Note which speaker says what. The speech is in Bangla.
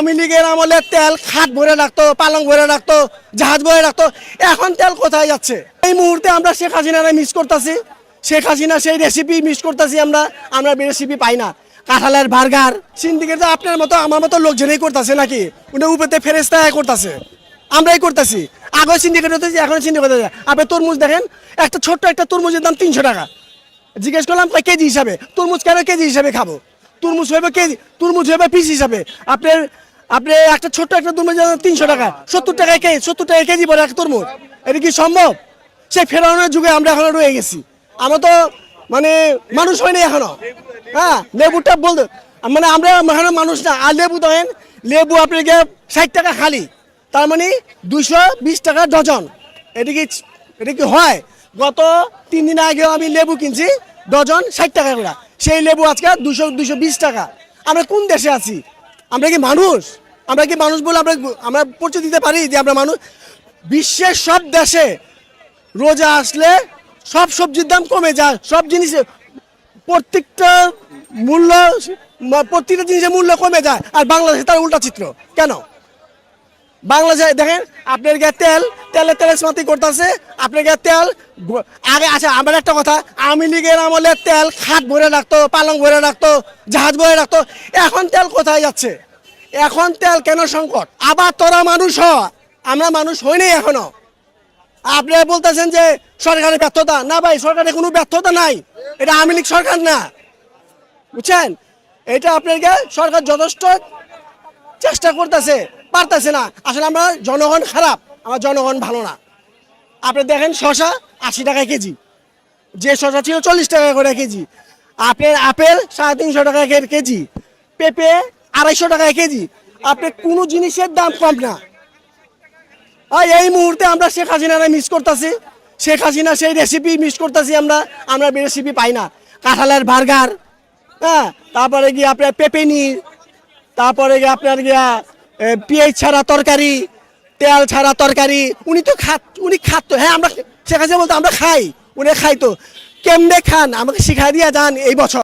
Speaker 1: আওয়ামী লীগের আমলে তেল খাট ভরে রাখতো, পালং ভরে রাখতো, জাহাজ ভরে রাখতো। এখন তেল কোথায় যাচ্ছে? এই মুহূর্তে আমরা শেখ হাসিনারে মিস করতেছি। শেখ হাসিনা সেই রেসিপি মিস করতেছি আমরা। আমরা রেসিপি পাই না। কাঁঠালের বার্গার সিন্ডিকেট তো আপনার মতো, আমার মতো লোকজনই করতেছে নাকি? উনি উপরে ফেরেস্তা করতেছে। আমরাই করতেছি। আগে সিন্ডিকেট হতেছি এখন সিন্ডিকেট হতেছে আপনি তরমুজ দেখেন, একটা ছোট্ট একটা তরমুজের দাম তিনশো টাকা। জিজ্ঞেস করলাম কেজি হিসাবে? তরমুজ কেন কেজি হিসাবে খাব? তরমুজ হইবে কেজি, তরমুজ হইবে পিস হিসাবে। আপনার আপনি একটা ছোট্ট একটা তরমুজ তিনশো টাকা, সত্তর টাকায় কেজি সত্তর টাকায় কেজি পড়ে একটা তরমুজ। এটা কি সম্ভব? সেই ফেরানোর যুগে আমরা এখনও রয়ে গেছি। আমরা তো মানে মানুষ হয়নি এখনও। হ্যাঁ লেবুটা বলতে মানে আমরা এখনও মানুষ না। আর লেবু দেখেন, লেবু আপনাকে ষাট টাকা খালি। তার মানে দুশো বিশ টাকা ডজন। এটা কি এটা কি হয়? গত তিন দিন আগে আমি লেবু কিনছি, ডজন ষাট টাকা করে। সেই লেবু আজকে দুশো দুশো বিশ টাকা। আমরা কোন দেশে আছি? আমরা কি মানুষ? আমরা কি মানুষ বলে আমরা আমরা পরিচয় দিতে পারি যে আমরা মানুষ? বিশ্বের সব দেশে রোজা আসলে সব সবজির দাম কমে যায়। সব জিনিসের প্রত্যেকটা মূল্য, প্রত্যেকটা জিনিসের মূল্য কমে যায়। আর বাংলাদেশে তার উল্টা চিত্র। কেন? বাংলাদেশে দেখেন, আপনার গায়ে তেল তেলে তেলে সমাতি করতেছে, আপনার গায়ে তেল আগে আচ্ছা আমার একটা কথা, আওয়ামী লীগের আমলে তেল খাট ভরে রাখতো, পালং ভরে রাখতো, জাহাজ ভরে রাখতো, এখন তেল কোথায় যাচ্ছে? এখন তেল কেন সংকট? আবার তোরা মানুষ হ। আমরা মানুষ হইনি এখনও। আপনি বলতেছেন যে সরকারের ব্যর্থতা। না ভাই, সরকারের কোনো ব্যর্থতা নাই। এটা আওয়ামী লীগ সরকার না। বুঝছেন? এটা আপনাকে সরকার যথেষ্ট চেষ্টা করতেছে, পারতেছে না। আসলে আমরা জনগণ খারাপ, আমার জনগণ ভালো না। আপনি দেখেন শশা আশি টাকা কেজি। যে শশা ছিল চল্লিশ টাকা করে কেজি। আপেল আপেল সাড়ে তিনশো টাকা কেজি। পেঁপে আড়াইশো টাকা কেজি। আপনি কোনো জিনিসের দাম কম না। আর এই মুহূর্তে আমরা শেখ হাসিনারে মিস করতেছি। শেখ হাসিনা সেই রেসিপি মিস করতেছি আমরা। আমরা রেসিপি পাই না। কাঁঠালের বার্গার হ্যাঁ? তারপরে গিয়ে আপনার পেপেনি তারপরে গিয়ে আপনার গিয়া পেঁয়াজ ছাড়া তরকারি, তেল ছাড়া তরকারি। উনি তো খাত উনি খাতো হ্যাঁ আমরা শেখ হাসিনা বলতো, আমরা খাই। উনি খাইতো। কেমনে খান? আমাকে শিখাই দিয়া যান এই বছর।